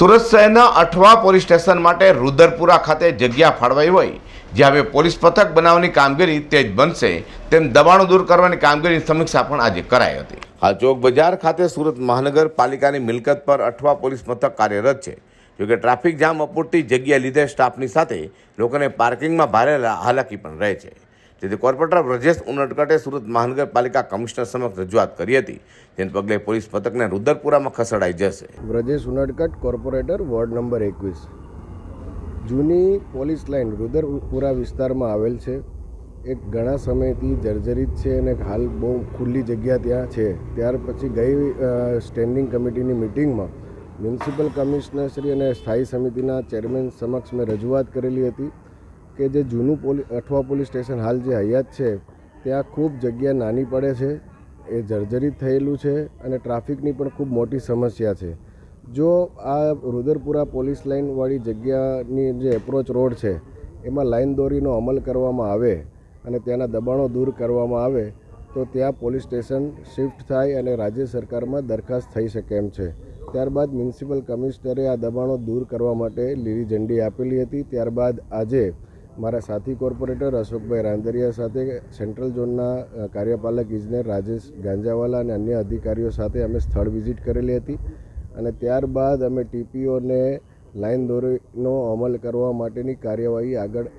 સુરત શહેરના Athwa police station માટે રુદરપુરા ખાતે જગ્યા ફાળવાઈ હોય, જ્યાં હવે પોલીસ પથક બનાવવાની કામગીરી તેજ બનશે, તેમ દબાણો દૂર કરવાની કામગીરીની સમીક્ષા પણ આજે કરાઈ હતી. આ ચોક બજાર ખાતે સુરત મહાનગરપાલિકાની મિલકત પર અઠવા પોલીસ મથક કાર્યરત છે. જોકે ટ્રાફિક જામ અપૂરતી જગ્યા લીધે સ્ટાફની સાથે લોકોને પાર્કિંગમાં ભારે હાલાકી પણ રહે છે. જેથી કોર્પોરેટર બ્રજેશ ઉનડકટે સુરત મહાનગરપાલિકા કમિશનર સમક્ષ રજૂઆત કરી હતી. જેને પગલે પોલીસ પથકને રુદરપુરામાં ખસેડાઈ જશે. Brajesh Unadkat corporator ward number એકવીસ. જૂની પોલીસ લાઇન રુદરપુરા વિસ્તારમાં આવેલ છે. એક ઘણા સમયથી જર્જરિત છે અને હાલ બહુ ખુલ્લી જગ્યા ત્યાં છે. ત્યાર પછી ગઈ સ્ટેન્ડિંગ કમિટીની મિટિંગમાં મ્યુનિસિપલ કમિશનરશ્રી અને સ્થાયી સમિતિના ચેરમેન સમક્ષ મેં રજૂઆત કરેલી હતી. કે જે જૂનું પોલી, અઠવા પોલીસ સ્ટેશન હાલ જે હયાત છે, ત્યાં ખૂબ જગ્યા નાની પડે છે, એ જર્જરિત થયેલું છે અને ટ્રાફિકની પણ ખૂબ મોટી સમસ્યા છે. જો આ રુદરપુરા પોલીસ લાઇનવાળી જગ્યાની જે એપ્રોચ રોડ છે, એમાં લાઇન દોરીનો અમલ કરવામાં આવે અને ત્યાંના દબાણો દૂર કરવામાં આવે, તો ત્યાં પોલીસ સ્ટેશન શિફ્ટ થાય અને રાજ્ય સરકારમાં દરખાસ્ત થઈ શકે એમ છે. ત્યારબાદ મ્યુનિસિપલ કમિશનરે આ દબાણો દૂર કરવા માટે લીલી ઝંડી આપેલી હતી. ત્યારબાદ આજે મારા સાથી કોર્પોરેટર અશોકભાઈ રાંદરિયા સાથે સેન્ટ્રલ ઝોનના કાર્યપાલક ઇજનેર રાજેશ ગાંજાવાલા અને અન્ય અધિકારીઓ સાથે અમે સ્થળ વિઝિટ કરેલી હતી અને ત્યારબાદ અમે ટીપીઓને લાઈન દોરીનો અમલ કરવા માટેની કાર્યવાહી આગળ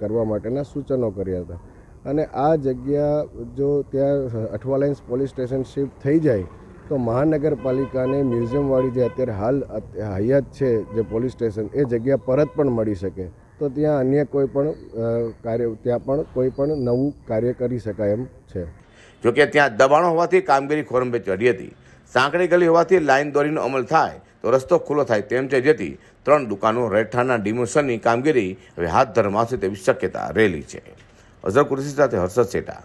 કરવા માટેના સૂચનો કર્યા હતા. અને આ જગ્યા જો ત્યાં અઠવાલાઇન્સ પોલીસ સ્ટેશન શિફ્ટ થઈ જાય તો મહાનગરપાલિકાને મ્યુઝિયમવાળી જે અત્યારે હાલ હયાત છે જે પોલીસ સ્ટેશન, એ જગ્યા પરત પણ મળી શકે. તો ત્યાં અન્ય કોઈ પણ કાર્ય, ત્યાં પણ કોઈ પણ નવું કાર્ય કરી શકાય એમ છે. જોકે ત્યાં દબાણો હોવાથી કામગીરી ખોરંભે ચડી હતી. સાંકડી ગલી હોવાથી લાઇન દોરીનો અમલ થાય તો રસ્તો ખુલ્લો થાય તેમ છે, જેથી ત્રણ દુકાનો રહેઠાણના ડિમોશનની કામગીરી હવે હાથ ધરવામાં આવશે તેવી શક્યતા રહેલી છે. અઝર કુરેશી સાથે હર્ષદ શેઠા.